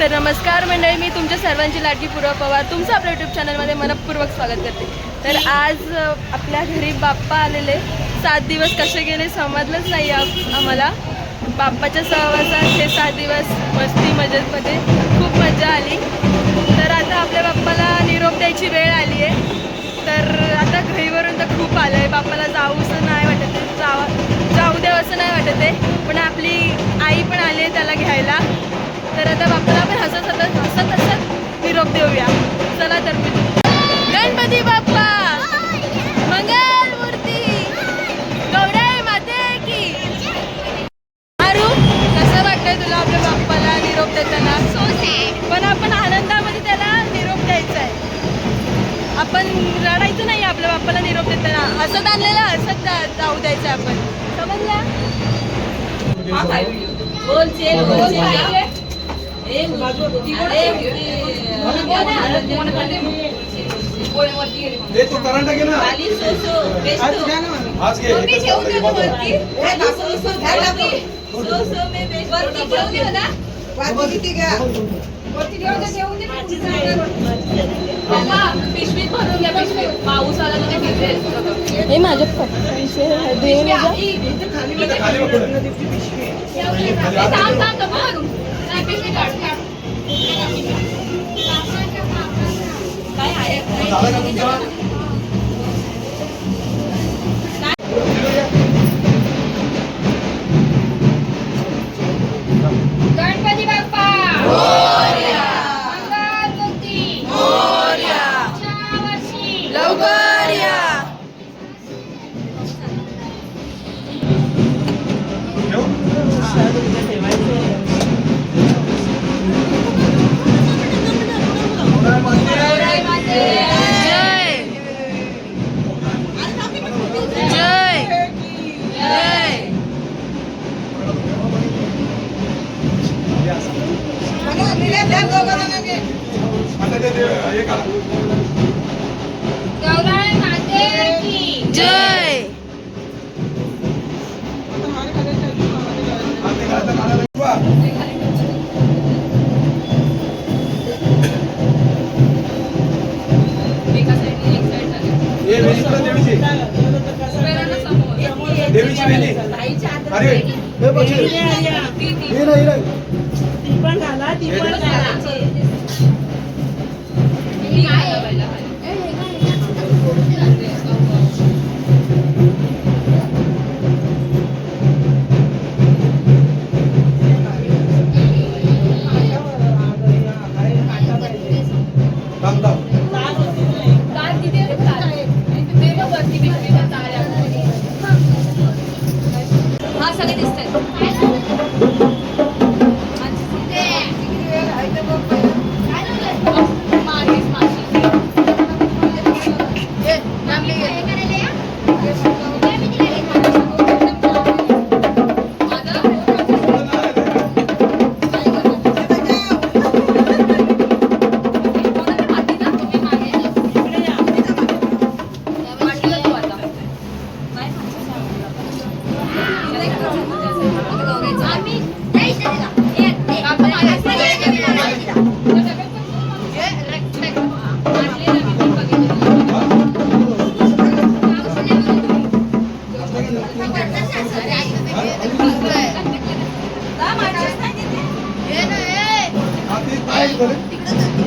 तर नमस्कार मंडळी मी तुमच्या सर्वांची लाडकी पूर्व पवार. तुमचं आपल्या यूट्यूब चॅनलमध्ये मनपूर्वक स्वागत करते. तर आज आपल्या घरी बाप्पा आलेले. सात दिवस कसे गेले समजलंच नाही आम्हाला. बाप्पाच्या सहवासात हे सात दिवस मस्ती मजेतमध्ये खूप मजा आली. तर आता आपल्या बाप्पाला निरोप द्यायची वेळ आली आहे तर आता घरीवरून तर खूप आलं आहे बाप्पाला जाऊसं नाही वाटत जावा जाऊ द्यावं असं नाही वाटत आहे. पण आपली आई पण आली आहे त्याला घ्यायला. तर आता बापाला आपण हसत हसत हसत हसत निरोप देऊया. पिशवीत भरून घ्या पिशवीत पाऊस आला म्हणजे भिजेल हे। माझ्या पिशवी थांब थांब नको भरून नाही पिशवी काढ काढ काय आहे Yeah. की? जय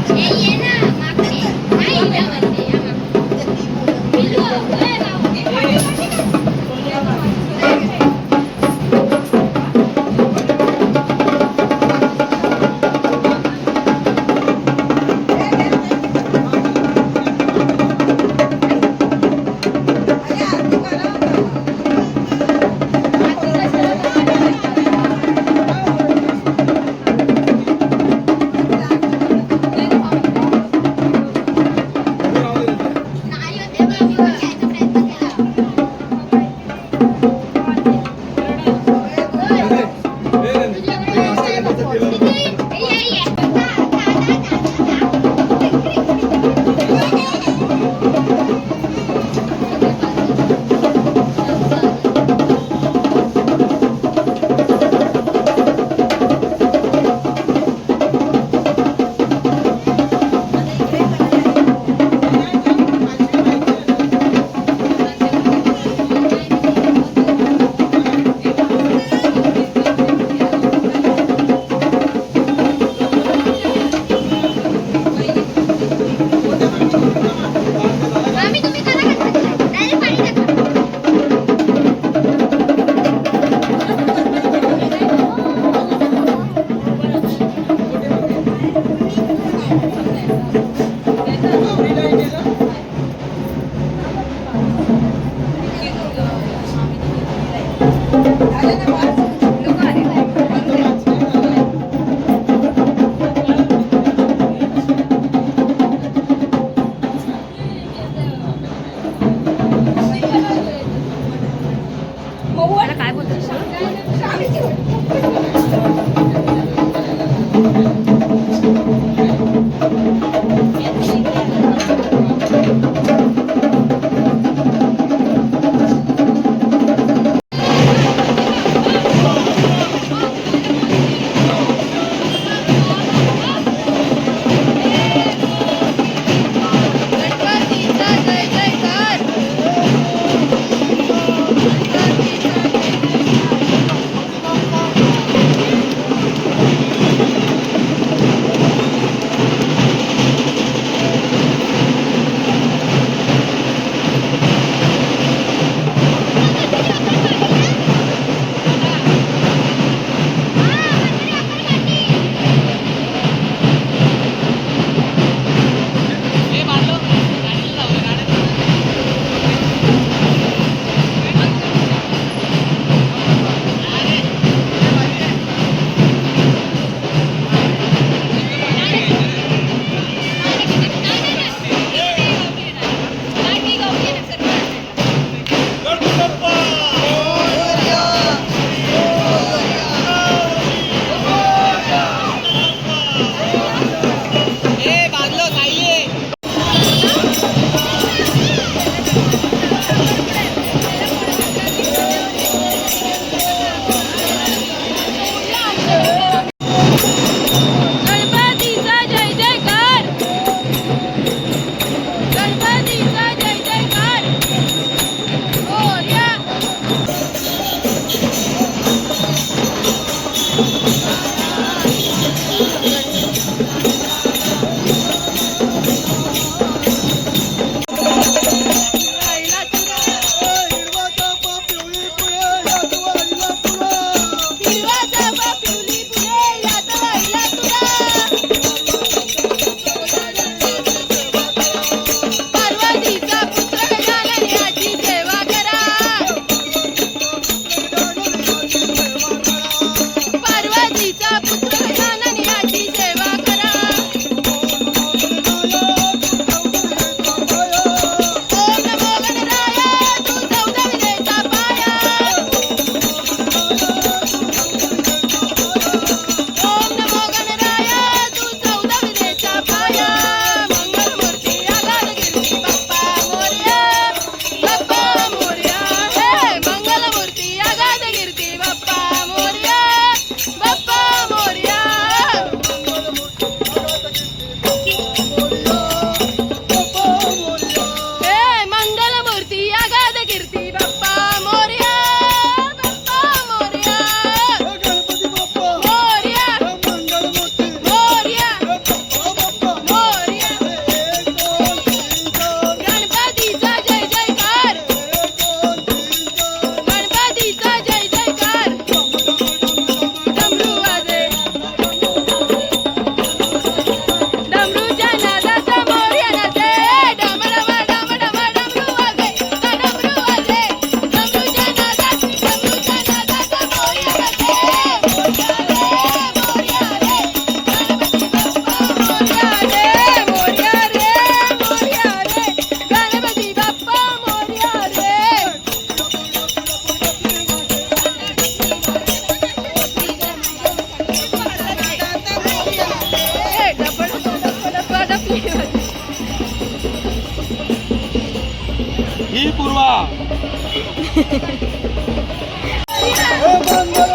झालं? नाही ही पूर्वा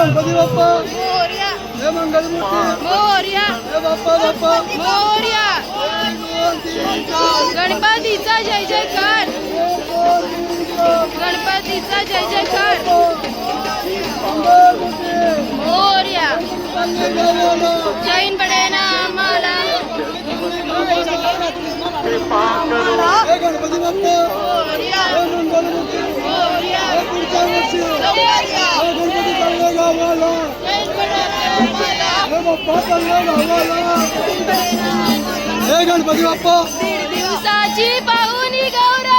गणपती बाप्पा. हे मंगलमूर्ती. मोरया. हे बाप्पा बाप्पा. मोरया. हे दोन तीन चार गणपतीचा जय जयकार. एक दोन तीन चार गणपतीचा जय जयकार. मंगलमूर्ती. मोर्या. जैन पडे हे गणपती चालले गावाला जैन पडे ना आम्हाला. हे बाप्पा चालले गावाला हे गणपती बाप्पा दीड दिवसाची पाहुणी गौराई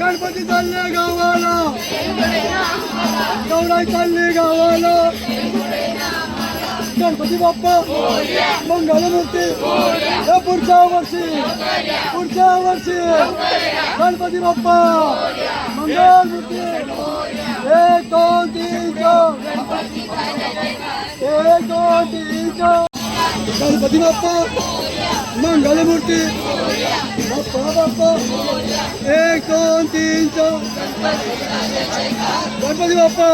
गणपती चालले गावाला. गौराई चालले गावाला. गणपती बाप्पा मंगलमूर्ती हे पुढच्या वर्षी पुढच्या वर्षी गणपती बाप्पा मंगलमूर्ती. एक दोन तीन चार. एक दोन तीन चार. गणपती बाप्पा मंगलमूर्ती बाप्पा बाप्पा एक दोन तीन चार गणपती बाप्पा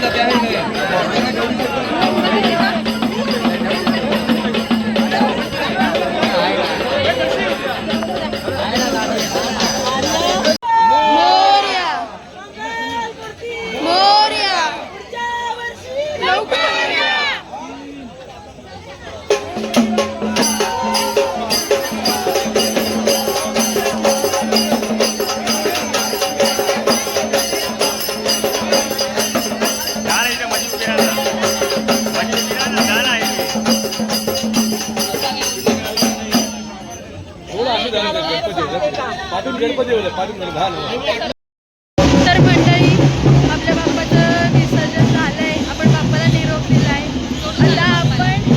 मोरया तर मंडळी आपल्या बाप्पाचं विसर्जन झालंय. आपण बाप्पाला निरोप दिलाय. आता आपण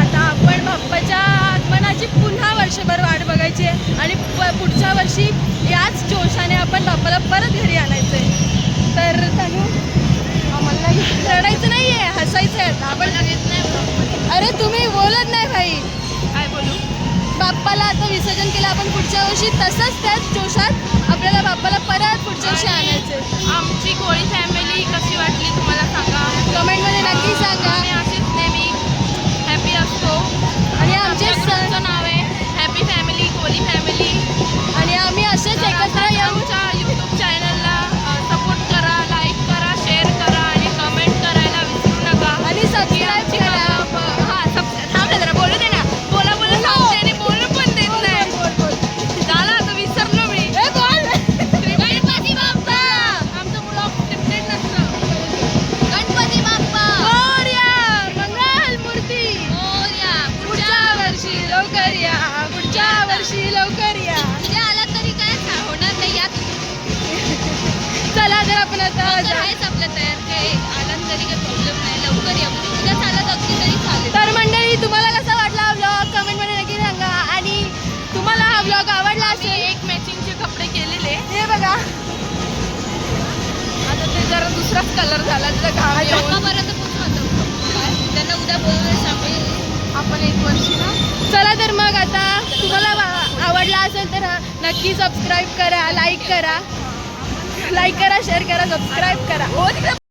आता आपण बाप्पाच्या आगमनाची पुन्हा वर्षभर वाट बघायची आहे. आणि पुढच्या वर्षी याच जोशाने आपण बाप्पाला परत घरी आणायचंय. तर तनु आम्हाला नाही- आहे हसायचं आहे आता आपण अरे तुम्ही बोलत नाही भाई. बाप्पाला आता विसर्जन केलं आपण पुढच्या वर्षी. तसंच त्याच जोशात आपल्याला बाप्पाला परत पुढच्या वर्षी आणायचं आमची कोळी फॅमिली कशी वाटली तुम्हाला सांगा? कमेंटमध्ये नक्की सांगा. अशीच नेहमी हॅपी असतो. आणि आमचे आमच्या सण ग्रुपचं नाव आहे हॅपी फॅमिली कोळी फॅमिली आणि नक्की सबस्क्राईब करा लाईक करा. लाईक करा शेअर करा सबस्क्राईब करा. हो तिकडे